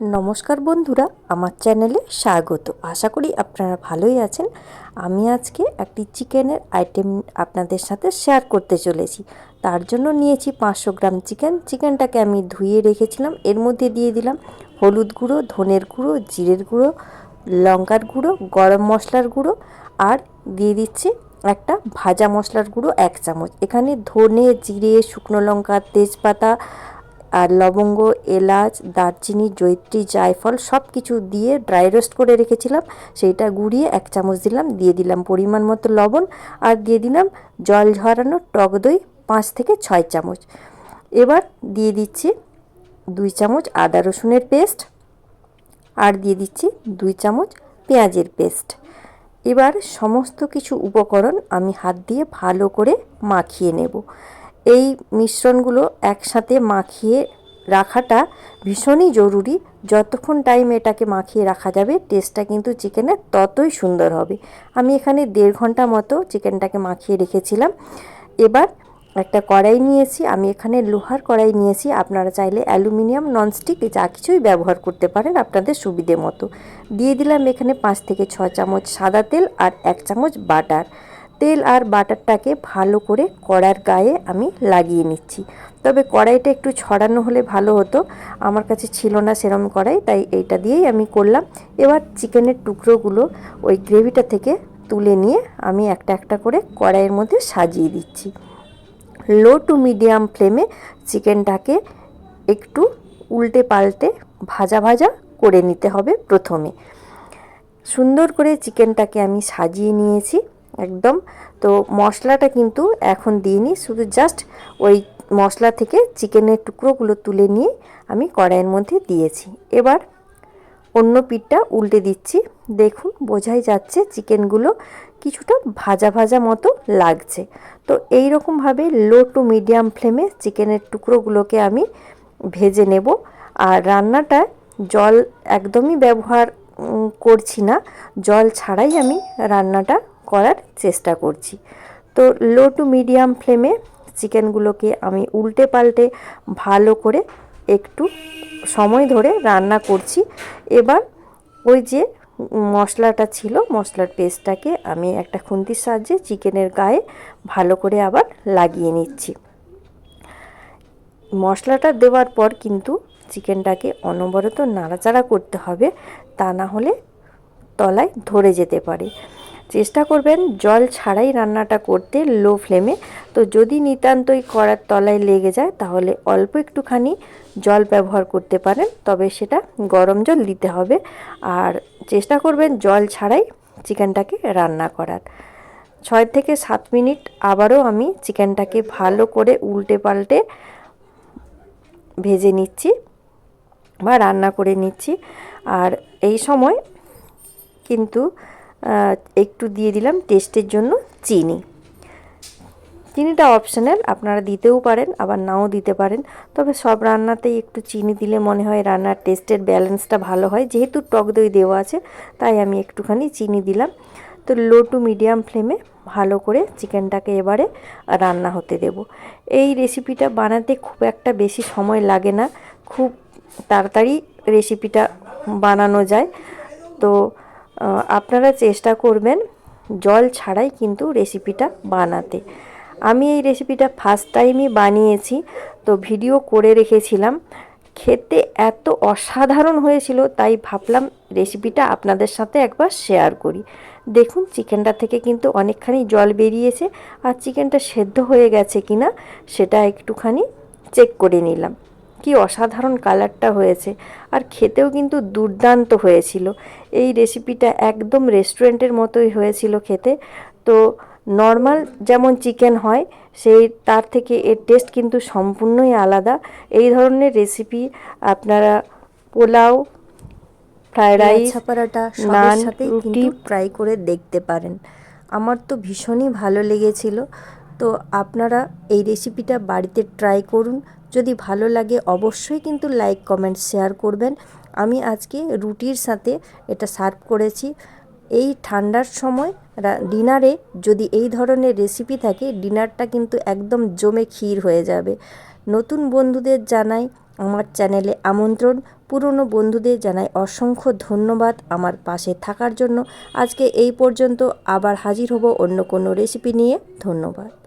নমস্কার বন্ধুরা, আমার চ্যানেলে স্বাগত। আশা করি আপনারা ভালোই আছেন। আমি আজকে একটি চিকেনের আইটেম আপনাদের সাথে শেয়ার করতে চলেছি। তার জন্য নিয়েছি পাঁচশো গ্রাম চিকেন। চিকেনটাকে আমি ধুয়ে রেখেছিলাম। এর মধ্যে দিয়ে দিলাম হলুদ গুঁড়ো, ধনের গুঁড়ো, জিরের গুঁড়ো, লঙ্কার গুঁড়ো, গরম মশলার গুঁড়ো আর দিয়ে দিচ্ছি একটা ভাজা মশলার গুঁড়ো এক চামচ। এখানে ধনে, জিরে, শুকনো লঙ্কা, তেজপাতা আর লবঙ্গ, এলাচ, দারচিনি জৈত্রী জায়ফল সব কিছু দিয়ে ড্রাই রোস্ট করে রেখেছিলাম। সেইটা গুঁড়িয়ে এক চামচ দিলাম, দিয়ে দিলাম পরিমাণ মতো লবণ আর দিয়ে দিলাম জল ঝরানো টক দই পাঁচ থেকে ছয় চামচ। এবার দিয়ে দিচ্ছি দুই চামচ আদা রসুনের পেস্ট আর দিয়ে দিচ্ছি দুই চামচ পেঁয়াজের পেস্ট। এবার সমস্ত কিছু উপকরণ আমি হাত দিয়ে ভালো করে মাখিয়ে নেব। এই মিশ্রণগুলো একসাথে মাখিয়ে রাখাটা ভীষণই জরুরি। যতক্ষণ টাইম এটাকে মাখিয়ে রাখা যাবে টেস্টটা কিন্তু চিকেনের ততই সুন্দর হবে। আমি এখানে দেড় ঘণ্টা মতো চিকেনটাকে মাখিয়ে রেখেছিলাম। এবার একটা কড়াই নিয়েছি, আমি এখানে লোহার কড়াই নিয়েছি। আপনারা চাইলে অ্যালুমিনিয়াম ননস্টিক যা কিছুই ব্যবহার করতে পারেন আপনাদের সুবিধে মতো। দিয়ে দিলাম এখানে পাঁচ থেকে ছ চামচ সাদা তেল আর এক চামচ বাটার। তেল আর বাটারটাকে ভালো করে কড়ার গায়ে আমি লাগিয়ে নিচ্ছি। তবে কড়াইটা একটু ছড়ানো হলে ভালো হতো। আমার কাছে ছিল না সেরম কড়াই, তাই এইটা দিয়েই আমি করলাম। এবার চিকেনের টুকরোগুলো ওই গ্রেভিটা থেকে তুলে নিয়ে আমি একটা একটা করে কড়াইয়ের মধ্যে সাজিয়ে দিচ্ছি। লো টু মিডিয়াম ফ্লেমে চিকেনটাকে একটু উল্টে পাল্টে ভাজা ভাজা করে নিতে হবে প্রথমে। সুন্দর করে চিকেনটাকে আমি সাজিয়ে নিয়েছি। একদম। তো মশলাটা কিন্তু এখন দিইনি শুধু জাস্ট ওই মশলা থেকে চিকেনের টুকরোগুলো তুলে নিয়ে আমি কড়াইয়ের মধ্যে দিয়েছি। এবার অন্য পিঠটা উল্টে দিচ্ছি। দেখুন, বোঝাই যাচ্ছে চিকেনগুলো কিছুটা ভাজা ভাজা মতো লাগছে। তো এই রকমভাবে লো টু মিডিয়াম ফ্লেমে চিকেনের টুকরোগুলোকে আমি ভেজে নেব। আর রান্নাটা জল একদমই ব্যবহার করছি না। জল ছাড়াই আমি রান্নাটা করার চেষ্টা করছি। তো লো টু মিডিয়াম ফ্লেমে চিকেনগুলোকে আমি উল্টে পাল্টে ভালো করে একটু সময় ধরে রান্না করছি। এবার ওই যে মশলাটা ছিল, মশলার পেস্টটাকে আমি একটা খুন্তির সাহায্যে চিকেনের গায়ে ভালো করে আবার লাগিয়ে নিচ্ছি। মশলাটা দেওয়ার পর কিন্তু চিকেনটাকে অনবরত নাড়াচাড়া করতে হবে, তা না হলে তলায় ধরে যেতে পারে। চেষ্টা করবেন জল ছাড়াই রান্নাটা করতে লো ফ্লেমে। তো যদি নিতান্তই করার তলায় লেগে যায়, তাহলে অল্প একটুখানি জল ব্যবহার করতে পারেন, তবে সেটা গরম জল দিতে হবে। আর চেষ্টা করবেন জল ছাড়াই চিকেনটাকে রান্না করার। ছয় থেকে সাত মিনিট আবারও আমি চিকেনটাকে ভালো করে উল্টে পাল্টে ভেজে নিচ্ছি বা রান্না করে নিচ্ছি। আর এই সময় কিন্তু একটু দিয়ে দিলাম টেস্টের জন্য চিনি। চিনিটা অপশনাল আপনারা দিতেও পারেন, আবার নাও দিতে পারেন। তবে সব রান্নাতেই একটু চিনি দিলে মনে হয় রান্নার টেস্টের ব্যালেন্সটা ভালো হয়। যেহেতু টক দই দেওয়া আছে, তাই আমি একটুখানি চিনি দিলাম। তো লো টু মিডিয়াম ফ্লেমে ভালো করে চিকেনটাকে এবারে রান্না হতে দেব। এই রেসিপিটা বানাতে খুব একটা বেশি সময় লাগে না। খুব তাড়াতাড়ি রেসিপিটা বানানো যায়। তো আপনারা চেষ্টা করবেন জল ছাড়াই কিন্তু রেসিপিটা বানাতে। আমি এই রেসিপিটা ফার্স্ট টাইমই বানিয়েছি, তো ভিডিও করে রেখেছিলাম। খেতে এত অসাধারণ হয়েছিল, তাই ভাবলাম রেসিপিটা আপনাদের সাথে একবার শেয়ার করি। দেখুন চিকেনটা থেকে কিন্তু অনেকখানি জল বেরিয়েছে, আর চিকেনটা সেদ্ধ হয়ে গেছে কিনা, সেটা একটুখানি চেক করে নিলাম। কি অসাধারণ কালারটা হয়েছে। আর খেতেও কিন্তু দুর্দান্ত হয়েছিল। এই রেসিপিটা একদম রেস্টুরেন্টের মতোই হয়েছিল খেতে। তো নর্মাল যেমন চিকেন হয় সেই তার থেকে এর টেস্ট কিন্তু সম্পূর্ণই আলাদা। এই ধরনের রেসিপি আপনারা পোলাও ফ্রায়েড রাইস পরাটা নান সাথে রুটি ট্রাই করে দেখতে পারেন। আমার তো ভীষণই ভালো লেগেছিল। তো আপনারা এই রেসিপিটা বাড়িতে ট্রাই করুন। যদি ভালো লাগে অবশ্যই কিন্তু লাইক, কমেন্ট, শেয়ার করবেন। আমি আজকে রুটির সাথে এটা সার্ভ করেছি। এই ঠান্ডার সময় ডিনারে যদি এই ধরনের রেসিপি থাকে, ডিনারটা কিন্তু একদম জমে ক্ষীর হয়ে যাবে। নতুন বন্ধুদের জানাই আমার চ্যানেলে আমন্ত্রণ। পুরনো বন্ধুদের জানাই অসংখ্য ধন্যবাদ আমার পাশে থাকার জন্য। আজকে এই পর্যন্ত আবার হাজির হব অন্য কোনো রেসিপি নিয়ে। ধন্যবাদ।